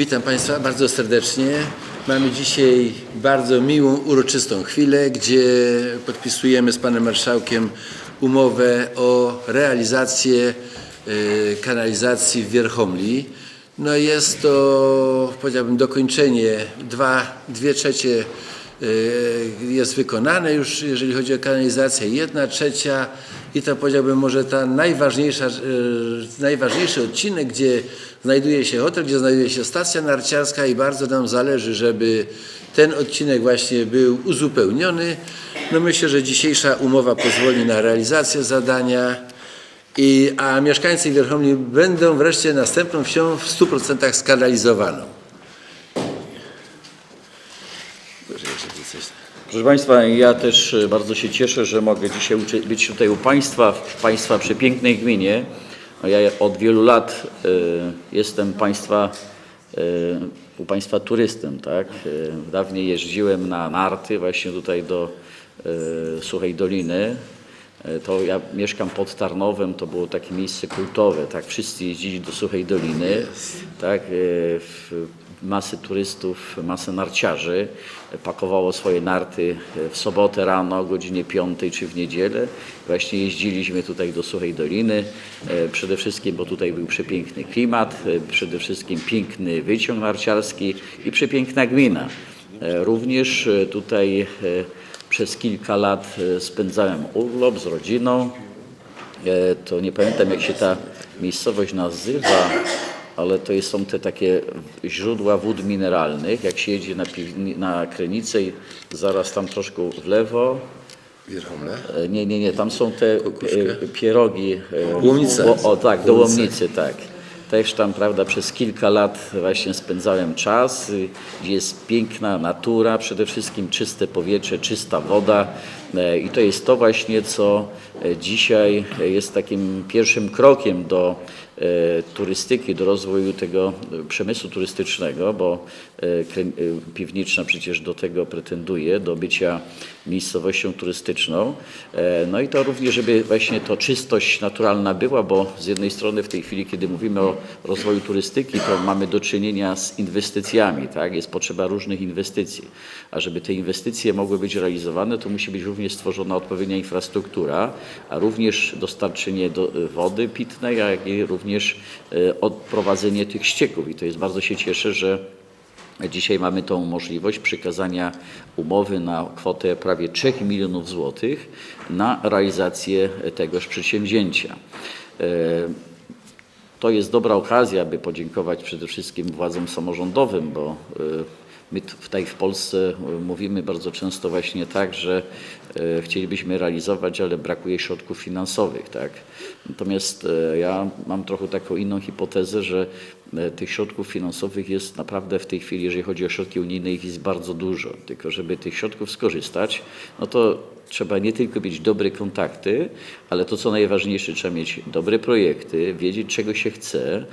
Witam Państwa bardzo serdecznie. Mamy dzisiaj bardzo miłą, uroczystą chwilę, gdzie podpisujemy z Panem Marszałkiem umowę o realizację e, kanalizacji w Wierchomli. No jest to, powiedziałbym, dokończenie, dwa, dwie trzecie jest wykonane już, jeżeli chodzi o kanalizację, jedna trzecia i to powiedziałbym może ta najważniejsza, e, najważniejszy odcinek, gdzie znajduje się hotel, gdzie znajduje się stacja narciarska i bardzo nam zależy, żeby ten odcinek właśnie był uzupełniony. No myślę, że dzisiejsza umowa pozwoli na realizację zadania, i, a mieszkańcy Wierchomli będą wreszcie następną wsią w 100% skanalizowaną. Proszę Państwa, ja też e, bardzo się cieszę, że mogę dzisiaj być tutaj u Państwa, w Państwa przepięknej gminie. Ja od wielu lat e, jestem Państwa, e, u Państwa turystem, tak? Dawniej jeździłem na narty właśnie tutaj do Suchej Doliny. To ja mieszkam pod Tarnowem, to było takie miejsce kultowe, tak? Wszyscy jeździli do Suchej Doliny, tak? Masy turystów, masę narciarzy pakowało swoje narty w sobotę rano o godzinie 5 czy w niedzielę. Właśnie jeździliśmy tutaj do Suchej Doliny, e, przede wszystkim, bo tutaj był przepiękny klimat, e, przede wszystkim piękny wyciąg narciarski i przepiękna gmina. E, Również tutaj przez kilka lat spędzałem urlop z rodziną. To nie pamiętam jak się ta miejscowość nazywa, ale to są te takie źródła wód mineralnych. Jak się jedzie na, na Krynicę i zaraz tam troszkę w lewo, Wierchomle? E, Nie, nie, nie, tam są te e, pierogi. e, Łomnica. Ło- O tak, do. Łomnicy, tak. Też tam, prawda, przez kilka lat właśnie spędzałem czas, gdzie jest piękna natura, przede wszystkim czyste powietrze, czysta woda. E, I to jest to właśnie, co e, dzisiaj jest takim pierwszym krokiem do e, turystyki, do rozwoju tego przemysłu turystycznego, bo Piwniczna przecież do tego pretenduje, do bycia miejscowością turystyczną. No i to również, żeby właśnie to czystość naturalna była, bo z jednej strony w tej chwili, kiedy mówimy o rozwoju turystyki, to mamy do czynienia z inwestycjami, tak? Jest potrzeba różnych inwestycji. A żeby te inwestycje mogły być realizowane, to musi być również stworzona odpowiednia infrastruktura, a również dostarczenie do, wody pitnej, jak i również e, odprowadzenie tych ścieków. I to jest bardzo się cieszę, że Dzisiaj mamy tą możliwość przekazania umowy na kwotę prawie 3 milionów złotych na realizację tegoż przedsięwzięcia. E, To jest dobra okazja, aby podziękować przede wszystkim władzom samorządowym, bo e, my tutaj w Polsce e, mówimy bardzo często właśnie tak, że e, chcielibyśmy realizować, ale brakuje środków finansowych. Tak? Natomiast e, ja mam trochę taką inną hipotezę, że tych środków finansowych jest naprawdę w tej chwili, jeżeli chodzi o środki unijne, ich jest bardzo dużo. Tylko żeby tych środków skorzystać, no to trzeba nie tylko mieć dobre kontakty, ale to co najważniejsze, trzeba mieć dobre projekty, wiedzieć czego się chce,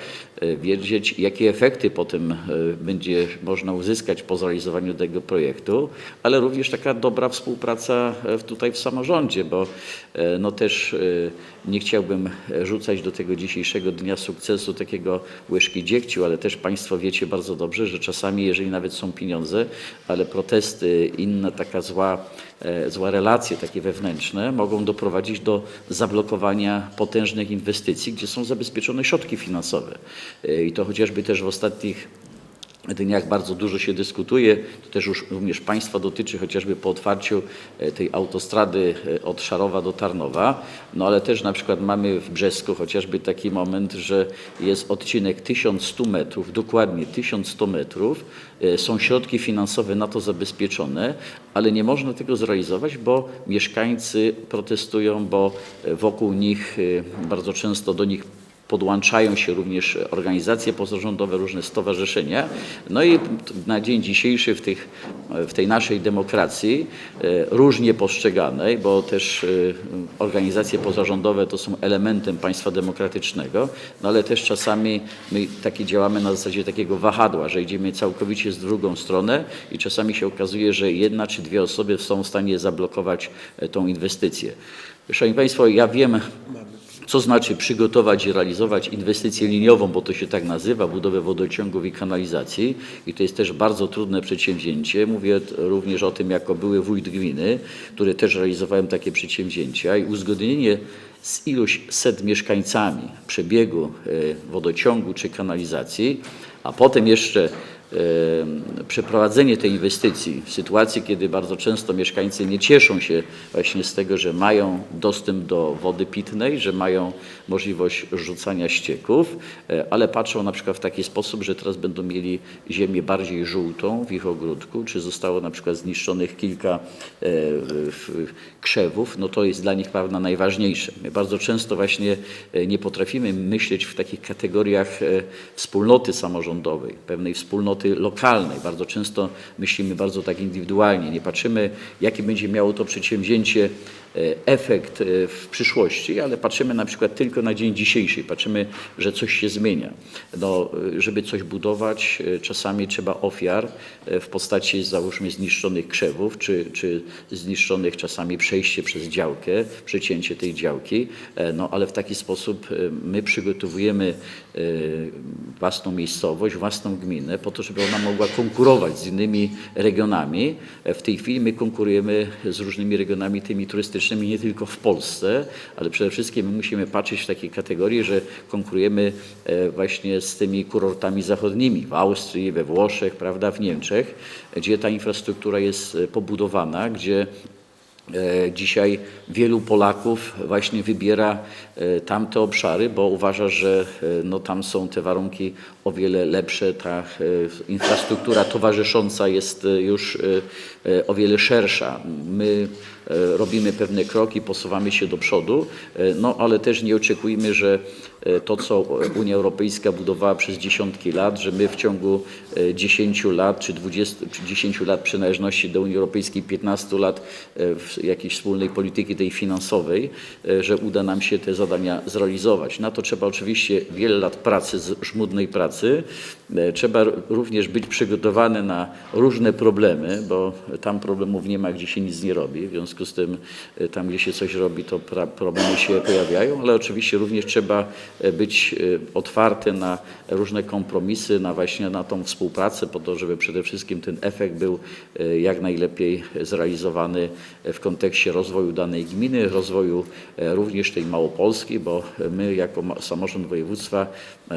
e, wiedzieć jakie efekty potem e, będzie można uzyskać po zrealizowaniu tego projektu, ale również taka dobra współpraca e, tutaj w samorządzie, bo e, no też e, nie chciałbym rzucać do tego dzisiejszego dnia sukcesu takiego łyżki dziegciu, ale też Państwo wiecie bardzo dobrze, że czasami, jeżeli nawet są pieniądze, ale protesty, inna taka zła, e, zła relacje takie wewnętrzne mogą doprowadzić do zablokowania potężnych inwestycji, gdzie są zabezpieczone środki finansowe. E, I to chociażby też w ostatnich dniach bardzo dużo się dyskutuje. To też już również Państwa dotyczy, chociażby po otwarciu e, tej autostrady e, od Szarowa do Tarnowa. No ale też na przykład mamy w Brzesku chociażby taki moment, że jest odcinek 1100 metrów, dokładnie 1100 metrów. E, Są środki finansowe na to zabezpieczone, ale nie można tego zrealizować, bo mieszkańcy protestują, bo wokół nich bardzo często do nich podłączają się również organizacje pozarządowe, różne stowarzyszenia. No i na dzień dzisiejszy w, tych, w tej naszej demokracji e, różnie postrzeganej, bo też e, organizacje pozarządowe to są elementem państwa demokratycznego, no ale też czasami my takie działamy na zasadzie takiego wahadła, że idziemy całkowicie z drugą stronę i czasami się okazuje, że jedna czy dwie osoby są w stanie zablokować e, tą inwestycję. Szanowni Państwo, ja wiem, co znaczy przygotować i realizować inwestycję liniową, bo to się tak nazywa, budowę wodociągów i kanalizacji. I to jest też bardzo trudne przedsięwzięcie. Mówię również o tym jako były wójt gminy, który też realizowałem takie przedsięwzięcia i uzgodnienie z iluś set mieszkańcami przebiegu e, wodociągu czy kanalizacji, a potem jeszcze przeprowadzenie tej inwestycji w sytuacji, kiedy bardzo często mieszkańcy nie cieszą się właśnie z tego, że mają dostęp do wody pitnej, że mają możliwość rzucania ścieków, e, ale patrzą na przykład w taki sposób, że teraz będą mieli ziemię bardziej żółtą w ich ogródku, czy zostało na przykład zniszczonych kilka e, krzewów, no to jest dla nich prawda najważniejsze. My bardzo często właśnie e, nie potrafimy myśleć w takich kategoriach wspólnoty samorządowej, pewnej wspólnoty lokalnej. Bardzo często myślimy bardzo tak indywidualnie, nie patrzymy, jaki będzie miało to przedsięwzięcie e, efekt e, w przyszłości, ale patrzymy na przykład tylko na dzień dzisiejszy, patrzymy, że coś się zmienia. No, e, żeby coś budować, czasami trzeba ofiar w postaci załóżmy zniszczonych krzewów, czy, czy zniszczonych czasami przejście przez działkę, przecięcie tej działki, no ale w taki sposób my przygotowujemy własną miejscowość, własną gminę po to, żeby ona mogła konkurować z innymi regionami. W tej chwili my konkurujemy z różnymi regionami tymi turystycznymi nie tylko w Polsce, ale przede wszystkim my musimy patrzeć w takiej kategorii, że konkurujemy e, właśnie z tymi kurortami zachodnimi w Austrii, we Włoszech, prawda, w Niemczech, gdzie ta infrastruktura jest e, pobudowana, gdzie E, Dzisiaj wielu Polaków właśnie wybiera tamte obszary, bo uważa, że no, tam są te warunki o wiele lepsze, ta e, infrastruktura towarzysząca jest e, już e, o wiele szersza. My robimy pewne kroki, posuwamy się do przodu, no ale też nie oczekujmy, że to, co Unia Europejska budowała przez dziesiątki lat, że my w ciągu e, 10 lat czy 20, czy 10 lat przynależności do Unii Europejskiej, 15 lat w jakiejś wspólnej polityki tej finansowej, że uda nam się te zadania zrealizować. Na to trzeba oczywiście wiele lat pracy, żmudnej pracy. E, Trzeba również być przygotowany na różne problemy, bo tam problemów nie ma, gdzie się nic nie robi. W związku z tym e, tam, gdzie się coś robi, to problemy się pojawiają, ale oczywiście również trzeba e, być otwarty na różne kompromisy, na właśnie na tą współpracę, po to, żeby przede wszystkim ten efekt był jak najlepiej zrealizowany w kontekście rozwoju danej gminy, rozwoju również tej Małopolski, bo my jako samorząd województwa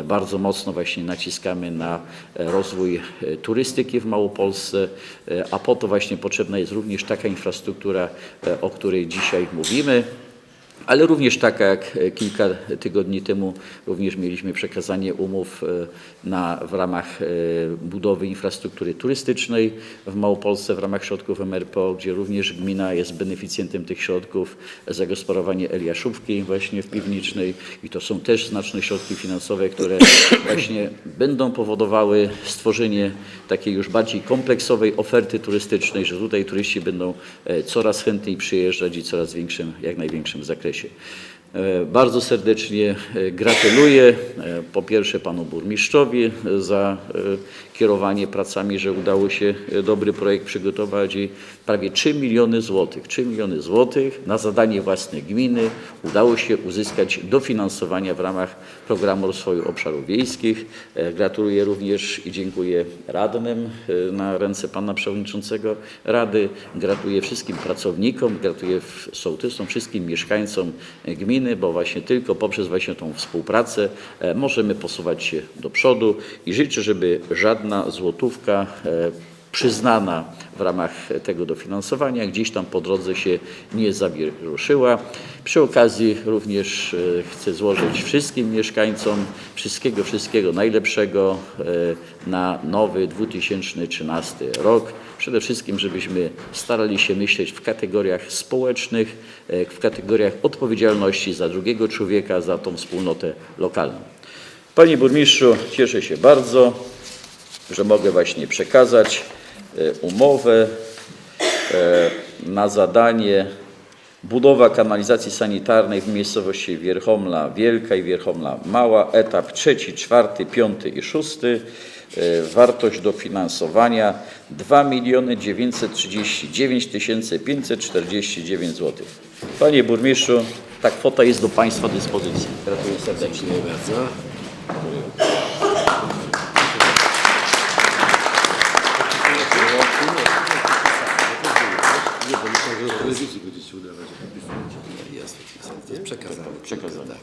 bardzo mocno właśnie naciskamy na e, rozwój e, turystyki w Małopolsce, e, a po to właśnie potrzebna jest również taka infrastruktura, o której dzisiaj mówimy. Ale również taka jak e, kilka tygodni temu również mieliśmy przekazanie umów e, na, w ramach e, budowy infrastruktury turystycznej w Małopolsce w ramach środków MRPO, gdzie również gmina jest beneficjentem tych środków, zagospodarowanie Eliaszówki właśnie w Piwnicznej i to są też znaczne środki finansowe, które właśnie będą powodowały stworzenie takiej już bardziej kompleksowej oferty turystycznej, że tutaj turyści będą coraz chętniej przyjeżdżać i coraz większym, jak największym zakresie. E, Bardzo serdecznie e, gratuluję e, po pierwsze panu burmistrzowi za kierowanie pracami, że udało się e, dobry projekt przygotować i prawie 3 miliony złotych, 3 miliony złotych na zadanie własne gminy udało się uzyskać dofinansowania w ramach Programu Rozwoju Obszarów Wiejskich. E, Gratuluję również i dziękuję radnym e, na ręce pana przewodniczącego Rady. Gratuluję wszystkim pracownikom, gratuluję sołtysom, wszystkim mieszkańcom gminy, bo właśnie tylko poprzez właśnie tą współpracę możemy posuwać się do przodu i życzę, żeby żadna złotówka e, przyznana w ramach tego dofinansowania gdzieś tam po drodze się nie zawieruszyła. Przy okazji również e, chcę złożyć wszystkim mieszkańcom wszystkiego, wszystkiego najlepszego e, na nowy 2013 rok. Przede wszystkim, żebyśmy starali się myśleć w kategoriach społecznych, w kategoriach odpowiedzialności za drugiego człowieka, za tą wspólnotę lokalną. Panie burmistrzu, cieszę się bardzo, że mogę właśnie przekazać e, umowę e, na zadanie budowa kanalizacji sanitarnej w miejscowości Wierchomla Wielka i Wierchomla Mała, etap trzeci, czwarty, piąty i szósty. E, Wartość dofinansowania 2 miliony 939 549 zł. Panie burmistrzu, Ta kwota jest do Państwa dyspozycji. Gratuluję serdecznie. Dziękuję bardzo. To Przekazane. Tak.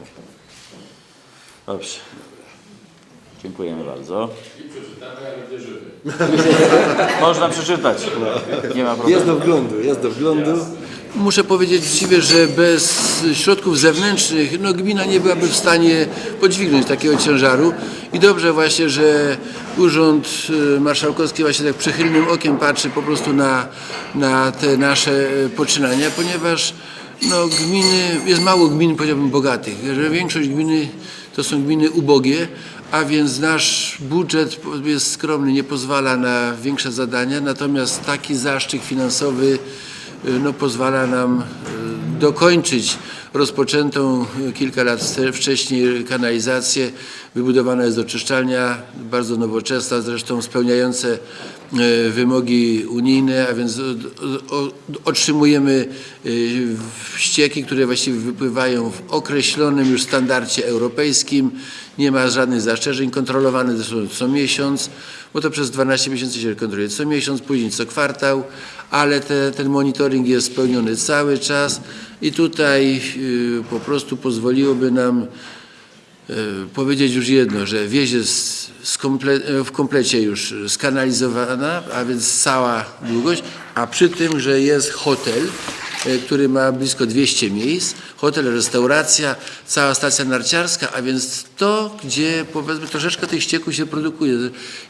Dobrze. Dziękujemy bardzo. Można przeczytać. Nie ma problemu. Jest do wglądu, jest do wglądu. Muszę powiedzieć uczciwie, że bez środków zewnętrznych no, gmina nie byłaby w stanie podźwignąć takiego ciężaru i dobrze właśnie, że Urząd y, Marszałkowski właśnie tak przychylnym okiem patrzy po prostu na, na te nasze y, poczynania, ponieważ no, gminy, jest mało gmin powiedziałbym bogatych, większość gminy to są gminy ubogie, a więc nasz budżet jest skromny, nie pozwala na większe zadania, natomiast taki zaszczyt finansowy no, pozwala nam e, dokończyć rozpoczętą e, kilka lat wcześniej kanalizację. Wybudowana jest oczyszczalnia, bardzo nowoczesna, zresztą spełniające wymogi unijne, a więc otrzymujemy e, ścieki, które właściwie wypływają w określonym już standardzie europejskim. Nie ma żadnych zastrzeżeń, kontrolowane są co miesiąc, bo to przez 12 miesięcy się kontroluje co miesiąc, później co kwartał, ale te, ten monitoring jest spełniony cały czas i tutaj y, po prostu pozwoliłoby nam e, powiedzieć już jedno, że wieś jest skomple, e, w komplecie już skanalizowana, a więc cała długość, a przy tym, że jest hotel, e, który ma blisko 200 miejsc, hotel, restauracja, cała stacja narciarska, a więc to, gdzie powiedzmy troszeczkę tych ścieków się produkuje.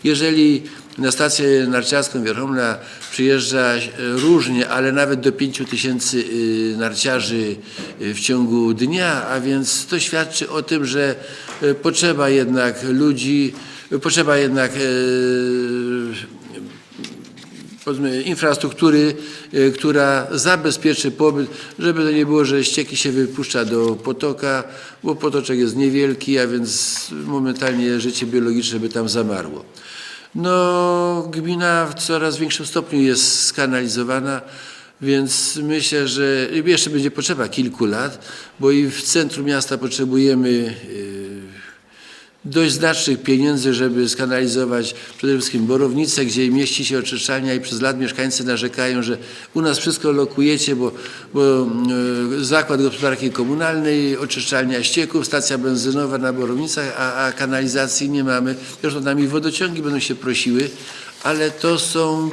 Jeżeli na stację narciarską Wierchomna przyjeżdża e, różnie, ale nawet do 5 tysięcy y, narciarzy y, w ciągu dnia, a więc to świadczy o tym, że y, potrzeba jednak ludzi, y, potrzeba jednak powiedzmy, infrastruktury, y, która zabezpieczy pobyt, żeby to nie było, że ścieki się wypuszcza do potoka, bo potoczek jest niewielki, a więc momentalnie życie biologiczne by tam zamarło. No, gmina w coraz większym stopniu jest skanalizowana, więc myślę, że jeszcze będzie potrzeba kilku lat, bo i w centrum miasta potrzebujemy y, dość znacznych pieniędzy, żeby skanalizować przede wszystkim Borownicę, gdzie mieści się oczyszczalnia i przez lat mieszkańcy narzekają, że u nas wszystko lokujecie, bo, bo e, zakład gospodarki komunalnej, oczyszczalnia ścieków, stacja benzynowa na Borownicach, a, a kanalizacji nie mamy. Zresztą nami wodociągi będą się prosiły, ale to są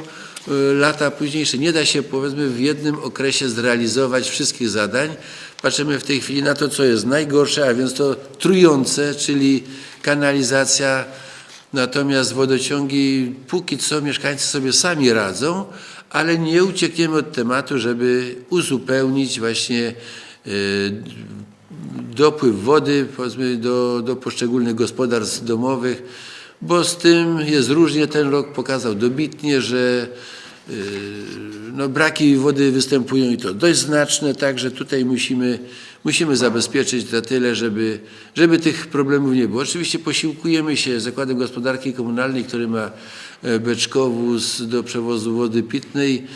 lata późniejsze. Nie da się powiedzmy w jednym okresie zrealizować wszystkich zadań. Patrzymy w tej chwili na to, co jest najgorsze, a więc to trujące, czyli kanalizacja. Natomiast wodociągi póki co mieszkańcy sobie sami radzą, ale nie uciekniemy od tematu, żeby uzupełnić właśnie e, dopływ wody powiedzmy do, do poszczególnych gospodarstw domowych, bo z tym jest różnie. Ten rok pokazał dobitnie, że no, braki wody występują i to dość znaczne, także tutaj musimy, musimy zabezpieczyć na tyle, żeby, żeby tych problemów nie było. Oczywiście posiłkujemy się Zakładem Gospodarki Komunalnej, który ma e, beczkowóz do przewozu wody pitnej.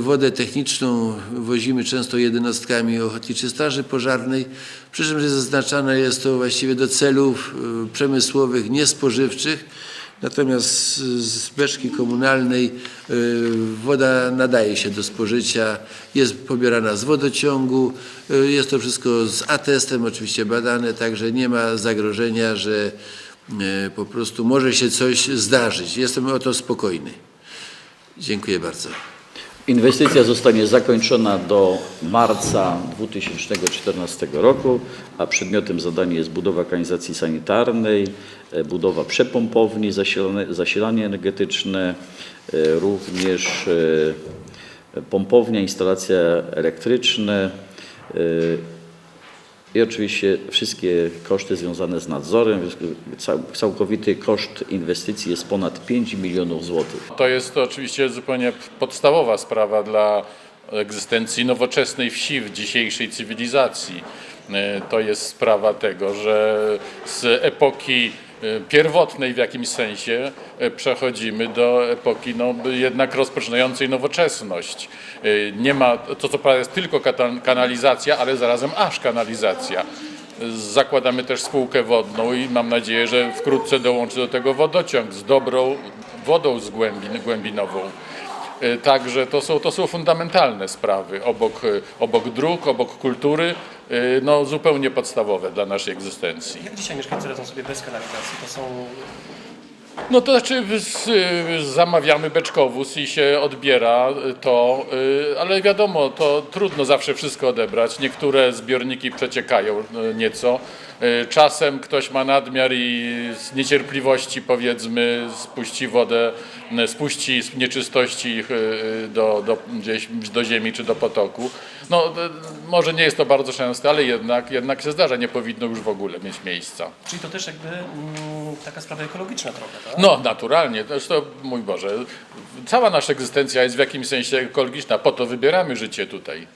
Wodę techniczną wozimy często jednostkami Ochotniczej Straży Pożarnej, przy czym zaznaczane jest to właściwie do celów e, przemysłowych, niespożywczych. Natomiast z- beczki komunalnej y, woda nadaje się do spożycia, jest pobierana z wodociągu, y, jest to wszystko z atestem oczywiście badane, także nie ma zagrożenia, że y, po prostu może się coś zdarzyć. Jestem o to spokojny. Dziękuję bardzo. Inwestycja zostanie zakończona do marca 2014 roku, a przedmiotem zadania jest budowa kanalizacji sanitarnej, e, budowa przepompowni, zasilane, zasilanie energetyczne, e, również e, pompownia, instalacja elektryczne i oczywiście wszystkie koszty związane z nadzorem. Cał- Całkowity koszt inwestycji jest ponad 5 milionów złotych. To jest to oczywiście zupełnie podstawowa sprawa dla egzystencji nowoczesnej wsi w dzisiejszej cywilizacji. E, To jest sprawa tego, że z epoki pierwotnej w jakimś sensie e, przechodzimy do epoki no, jednak rozpoczynającej nowoczesność. E, Nie ma, to co prawda jest tylko kanalizacja, ale zarazem aż kanalizacja. Zakładamy też spółkę wodną i mam nadzieję, że wkrótce dołączy do tego wodociąg z dobrą wodą z głębin, głębinową. E, Także to są, to są fundamentalne sprawy, obok, e, obok dróg, obok kultury, e, no, zupełnie podstawowe dla naszej egzystencji. Jak dzisiaj mieszkańcy radzą sobie bez kanalizacji? To są No to znaczy y, zamawiamy beczkowóz i się odbiera to, y, ale wiadomo, to trudno zawsze wszystko odebrać. Niektóre zbiorniki przeciekają y, nieco. Czasem ktoś ma nadmiar i z niecierpliwości powiedzmy spuści wodę, spuści nieczystości do, do, gdzieś do ziemi czy do potoku. No może nie jest to bardzo częste, ale jednak, jednak się zdarza, nie powinno już w ogóle mieć miejsca. Czyli to też jakby mm, taka sprawa ekologiczna trochę? No, naturalnie. Zresztą, mój Boże, cała nasza egzystencja jest w jakimś sensie ekologiczna. Po to wybieramy życie tutaj.